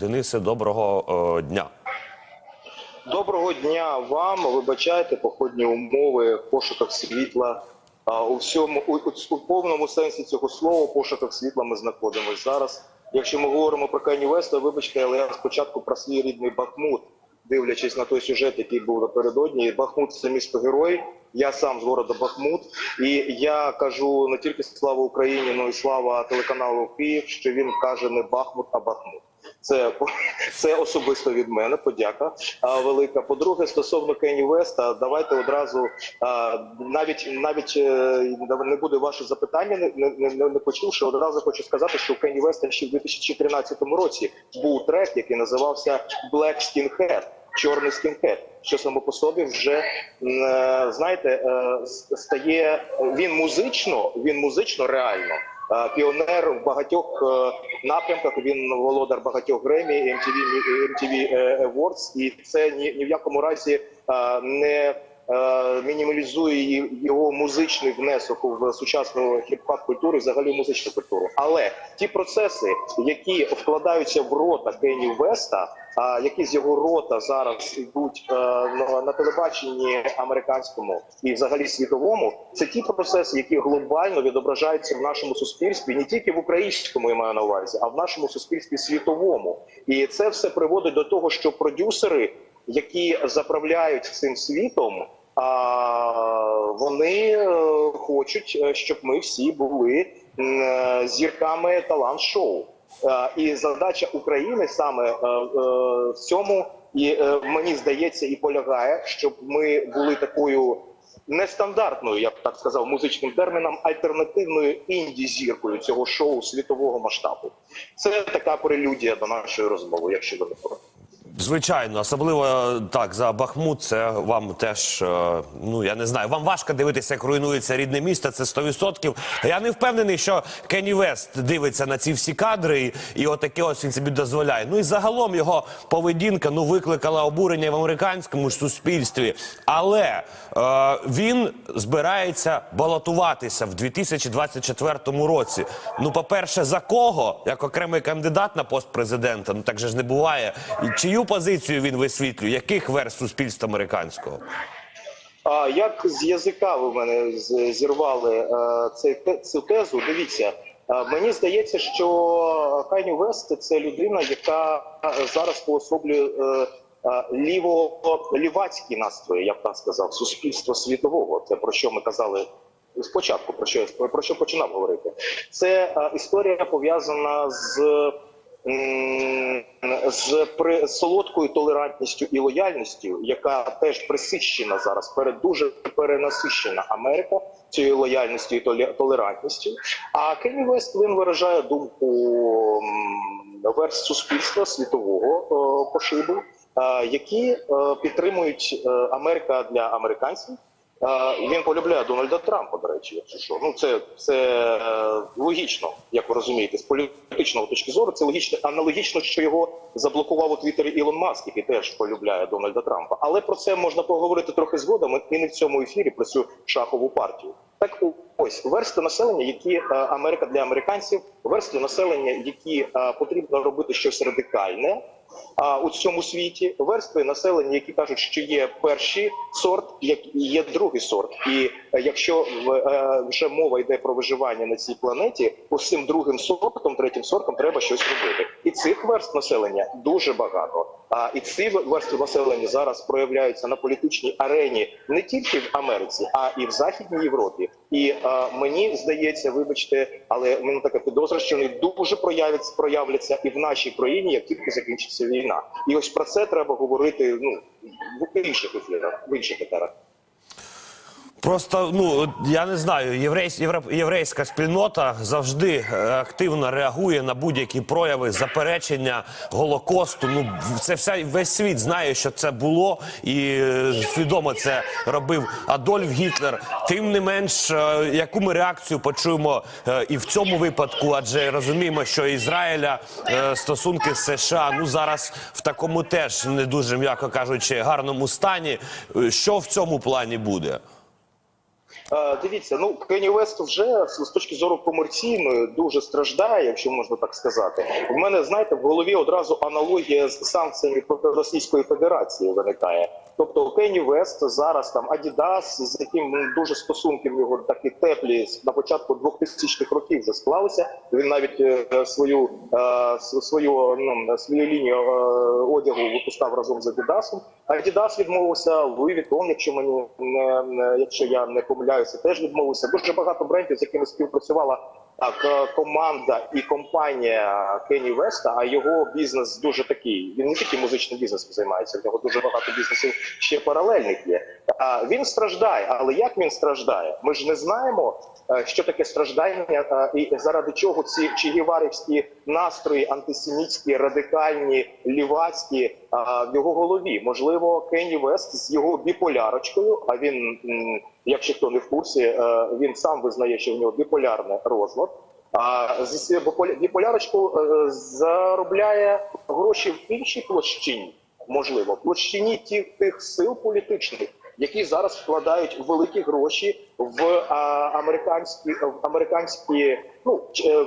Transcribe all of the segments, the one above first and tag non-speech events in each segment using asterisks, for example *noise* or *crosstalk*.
Денисе, доброго е, дня. Доброго дня вам. Вибачайте походні умови, в пошуках світла. А, у всьому у, у, повному сенсі цього слова пошуках світла ми знаходимося зараз. Якщо ми говоримо про Кені Веста, вибачте, але я спочатку про свій рідний Бахмут, дивлячись на той сюжет, який був напередодні. Бахмут це місто герой. Я сам з города Бахмут, і я кажу не тільки слава Україні, але й слава телеканалу Київ, що він каже не Бахмут, а Бахмут. Це це особисто від мене. Подяка а, велика. По-друге, стосовно Кені Веста, давайте одразу навіть навіть е, не буде ваше запитання. Не, не, не, почувши, одразу хочу сказати, що у Кені Веста ще в 2013 році був трек, який називався Black Skinhead. Чорний скінхед, що само по собі вже е, знаєте, е, стає він музично, він музично реально піонер в багатьох е, напрямках. Він володар багатьох Гремі, MTV, MTV Awards, і це ні, ні в якому разі е, не е, мінімалізує його музичний внесок в сучасну хіп-хап культуру, і взагалі музичну культуру. Але ті процеси, які вкладаються в рота Кені Веста, а які з його рота зараз йдуть е, на, телебаченні американському і взагалі світовому, це ті процеси, які глобально відображаються в нашому суспільстві, не тільки в українському я маю на увазі, а в нашому суспільстві світовому. І це все приводить до того, що продюсери, які заправляють цим світом, вони е, хочуть, е, щоб ми всі були е, зірками талант-шоу. І задача України саме в цьому, і мені здається, і полягає, щоб ми були такою нестандартною, я б так сказав, музичним терміном, альтернативною інді-зіркою цього шоу світового масштабу. Це така прелюдія до нашої розмови, якщо ви не проти. Звичайно, особливо е, так за Бахмут. Це вам теж е, ну я не знаю. Вам важко дивитися, як руйнується рідне місто. Це 100%. Я не впевнений, що Кенні Вест дивиться на ці всі кадри, і, отаке ось він собі дозволяє. Ну і загалом його поведінка ну викликала обурення в американському ж суспільстві. Але е, він збирається балотуватися в 2024 році. Ну, по-перше, за кого як окремий кандидат на пост президента? Ну так же ж не буває. І чию позицію він висвітлює? Яких верст суспільства американського? А як з язика ви мене зірвали е, цей цю тезу? Дивіться, е, мені здається, що Хайні Вест це людина, яка зараз поособлює е, ліво лівацькі настрої, я б так сказав, суспільства світового. Це про що ми казали. Спочатку про що про що починав говорити, це історія пов'язана з з при солодкою толерантністю і лояльністю, яка теж присищена зараз перед дуже перенасищена Америка цією лояльністю і толе- толерантністю. А Кенні Вест він виражає думку верст суспільства світового пошибу, які е, підтримують е, Америка для американців. Е, Він полюбляє Дональда Трампа, до речі, якщо що. Ну це, це е, логічно, як ви розумієте, з політичного точки зору. Це логічно, аналогічно, що його заблокував у Твіттері Ілон Маск, який теж полюбляє Дональда Трампа. Але про це можна поговорити трохи згодом і не в цьому ефірі про цю шахову партію. Так ось версти населення, які е, Америка для американців, версти населення, які потрібно робити щось радикальне. А у цьому світі верстви населення, які кажуть, що є перший сорт, як є другий сорт, і е, якщо е, вже мова йде про виживання на цій планеті, цим другим сортом, третім сортом треба щось робити. І цих верств населення дуже багато. А і ці верстви населення зараз проявляються на політичній арені не тільки в Америці, а і в Західній Європі. І е, мені здається, вибачте, але в мене така підозра, що вони дуже проявляться, проявляться і в нашій країні, як тільки закінчиться війна. І ось про це треба говорити ну в інших ефірах, в інших етерах. Просто ну я не знаю, єврейсь, євро- єврейська спільнота завжди е, активно реагує на будь-які прояви заперечення голокосту. Ну це вся весь світ знає, що це було, і е, свідомо це робив Адольф Гітлер. Тим не менш, е, яку ми реакцію почуємо і в цьому випадку, адже розуміємо, що Ізраїля стосунки з США ну зараз в такому теж не дуже м'яко кажучи гарному стані. Що в цьому плані буде? Е, Дивіться, ну Кені Вест вже з точки зору комерційної дуже страждає, якщо можна так сказати. У мене знаєте в голові одразу аналогія з санкціями проти Російської Федерації виникає. Тобто Кенні Вест зараз там Адідас, з яким ну, дуже стосунки в його такі теплі на початку 2000-х років вже склалися. Він навіть е, свою е, свою ну, свою лінію е, одягу випускав разом з Адідасом. Адідас відмовився, Луї Вітон, якщо мені не, не якщо я не помиляюся, теж відмовився. Дуже багато брендів, з якими співпрацювала е, команда і компанія Кенні Веста. А його бізнес дуже такий. Він не тільки музичним бізнесом займається, в нього дуже багато бізнесів ще паралельних є. А він страждає, але як він страждає? Ми ж не знаємо, е, що таке страждання е, і заради чого ці чигіварівські настрої антисемітські, радикальні, лівацькі е, в його голові. Можливо, Кенні Вест з його біполярочкою. А він, якщо хто не в курсі, е, він сам визнає, що в нього біполярний розлад. А своєю біполярочку е, заробляє гроші в іншій площині, можливо, площині тих, тих сил політичних, які зараз вкладають великі гроші в а, американські в американські, ну е,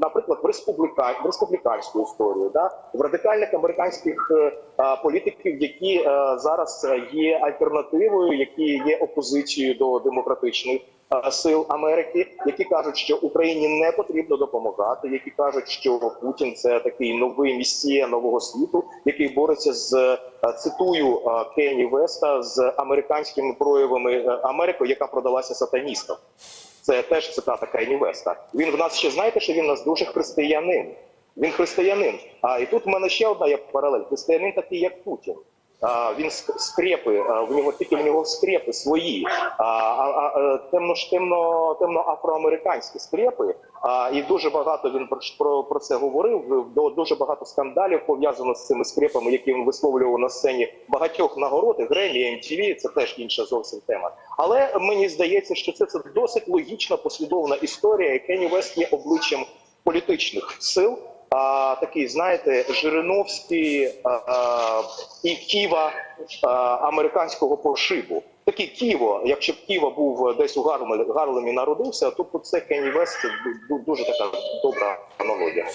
наприклад, в республіка в республіканську історію, да в радикальних американських е, політиків, які е, зараз є альтернативою, які є опозицією до демократичних сил Америки, які кажуть, що Україні не потрібно допомагати, які кажуть, що Путін це такий новий місія нового світу, який бореться з цитую Кенні Веста з американськими проявами Америки, яка продалася сатаністам. Це теж цитата Кайні Веста. Він в нас ще знаєте, що він в нас дуже християнин. Він християнин. А і тут в мене ще одна є паралель. Християнин такий, як Путін. А, він ск- скрепи, в нього тільки в нього скрепи свої, а, а, а, е, темно темно, темно афроамериканські скрепи. А, і дуже багато він про, про, про це говорив. Дуже багато скандалів пов'язано з цими скрепами, які він висловлював на сцені багатьох нагород, Гремі, MTV, це теж інша зовсім тема. Але мені здається, що це, це досить логічна послідовна історія, і Кенні Вест є обличчям політичних сил. А, такий, знаєте, Жириновський а, а, і Ківа а, американського пошибу. Такий Ківо, якщо б Ківо був десь у Гарлемі, Гарлемі народився, то це Кенні Вест ду- дуже така добра аналогія.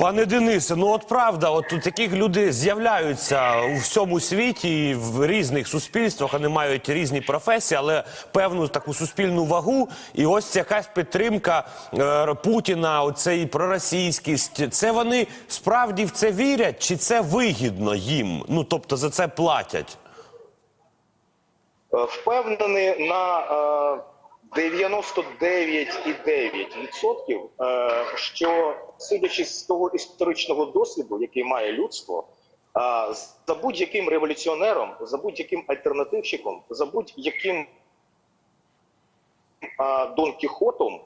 Пане Денисе, ну от правда, от таких люди з'являються у всьому світі і в різних суспільствах. Вони мають різні професії, але певну таку суспільну вагу. І ось якась підтримка е, Путіна, оцей проросійськість. Це вони справді в це вірять, чи це вигідно їм? Ну тобто за це платять. Е, Впевнений на е, 99,9%, е, що судячи з того історичного досвіду, який має людство, е, за будь-яким революціонером, за будь-яким альтернативщиком, за будь-яким Дон Кіхотом,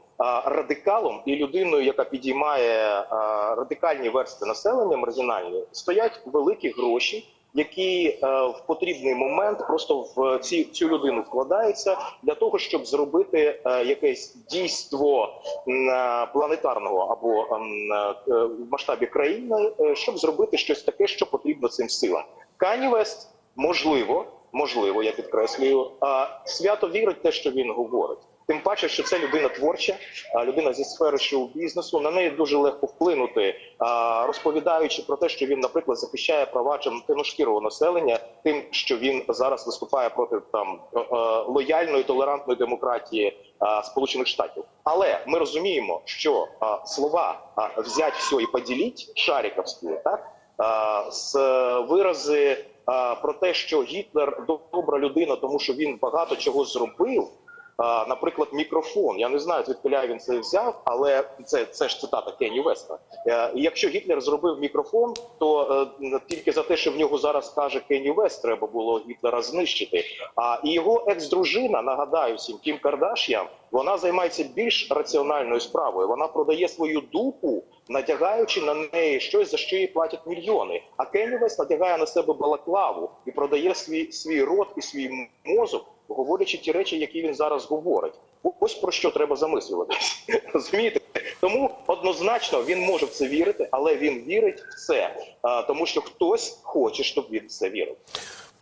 радикалом і людиною, яка підіймає радикальні версти населення маргінальні, стоять великі гроші, які е, в потрібний момент просто в ці цю людину вкладаються для того, щоб зробити е, якесь дійство е, планетарного або в масштабі країни, щоб зробити щось таке, що потрібно цим силам. Кані Вест, можливо, можливо, я підкреслюю, а, свято вірить те, що він говорить. Тим паче, що це людина творча, людина зі сфери шоу-бізнесу. На неї дуже легко вплинути, розповідаючи про те, що він, наприклад, захищає права темношкірого населення, тим, що він зараз виступає проти там е, е, лояльної толерантної демократії Сполучених Штатів. Але ми розуміємо, що слова взять все і поділіть шаріковські, так з е, вирази про те, що Гітлер добра людина, тому що він багато чого зробив. Наприклад, мікрофон. Я не знаю, звідки він це взяв, але це, це ж цитата Кенні Веста. Е, Якщо Гітлер зробив мікрофон, то е, тільки за те, що в нього зараз каже Кенні Вест, треба було Гітлера знищити. А і його екс-дружина, нагадаю всім, Кім Кардаш'ян, вона займається більш раціональною справою. Вона продає свою дупу, надягаючи на неї щось, за що їй платять мільйони. А Кенні Вест надягає на себе балаклаву і продає свій свій рот і свій мозок, говорячи ті речі, які він зараз говорить. Ось про що треба замислюватись. *laughs* Розумієте? Тому однозначно він може в це вірити, але він вірить в це, тому що хтось хоче, щоб він в це вірив.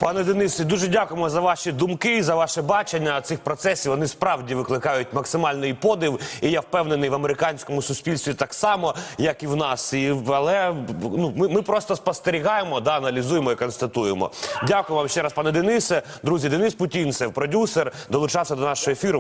Пане Денисе, дуже дякуємо за ваші думки, за ваше бачення цих процесів. Вони справді викликають максимальний подив. І я впевнений в американському суспільстві так само, як і в нас. І але ну ми, ми просто спостерігаємо, да, аналізуємо і констатуємо. Дякую вам ще раз, пане Денисе. Друзі, Денис Путінцев, продюсер, долучався до нашого ефіру.